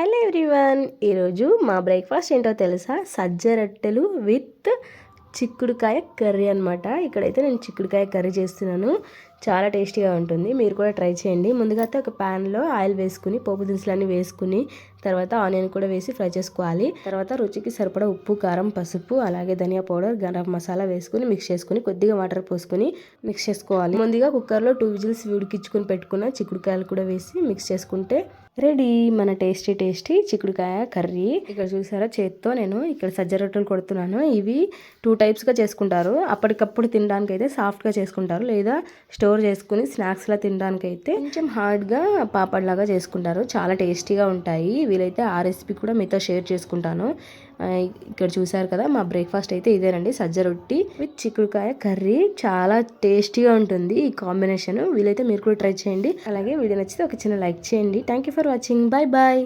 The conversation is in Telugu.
హలో ఎవ్రీవన్ ఈరోజు మా బ్రేక్ఫాస్ట్ ఏంటో తెలుసా? సజ్జ రొట్టెలు విత్ చిక్కుడుకాయ కర్రీ అనమాట ఇక్కడైతే నేను చిక్కుడుకాయ కర్రీ చేస్తున్నాను. చాలా టేస్టీగా ఉంటుంది. మీరు కూడా ట్రై చేయండి. ముందుగా అయితే ఒక ప్యాన్లో ఆయిల్ వేసుకుని పోపు దినుసులన్నీ వేసుకుని తర్వాత ఆనియన్ కూడా వేసి ఫ్రై చేసుకోవాలి. తర్వాత రుచికి సరిపడా ఉప్పు కారం పసుపు అలాగే ధనియా పౌడర్ గరం మసాలా వేసుకుని మిక్స్ చేసుకుని కొద్దిగా వాటర్ పోసుకుని మిక్స్ చేసుకోవాలి. ముందుగా కుక్కర్లో టూ విజిల్స్ ఉడికించుకుని పెట్టుకున్న చిక్కుడుకాయలు కూడా వేసి మిక్స్ చేసుకుంటే రెడీ. మన టేస్టీ టేస్టీ చిక్కుడుకాయ కర్రీ. ఇక్కడ చూసారా చేత్తో నేను ఇక్కడ సజ్జ రొట్టెలు కొడుతున్నాను. ఇవి టూ టైప్స్గా చేసుకుంటారు. అప్పటికప్పుడు తినడానికి అయితే సాఫ్ట్గా చేసుకుంటారు. లేదా స్టోర్ చేసుకుని స్నాక్స్లా తినడానికి అయితే కొంచెం హార్డ్గా పాపడ్లాగా చేసుకుంటారు. చాలా టేస్టీగా ఉంటాయి. వీలైతే ఆ రెసిపీ కూడా మీతో షేర్ చేసుకుంటాను. ఇక్కడ చూసారు కదా మా బ్రేక్ఫాస్ట్ అయితే ఇదేనండి సజ్జ రొట్టి విత్ చిక్కుడుకాయ కర్రీ. చాలా టేస్టీగా ఉంటుంది ఈ కాంబినేషన్ వీలైతే మీరు కూడా ట్రై చేయండి. అలాగే వీడియో నచ్చితే ఒక చిన్న లైక్ చేయండి. Thank you for watching bye bye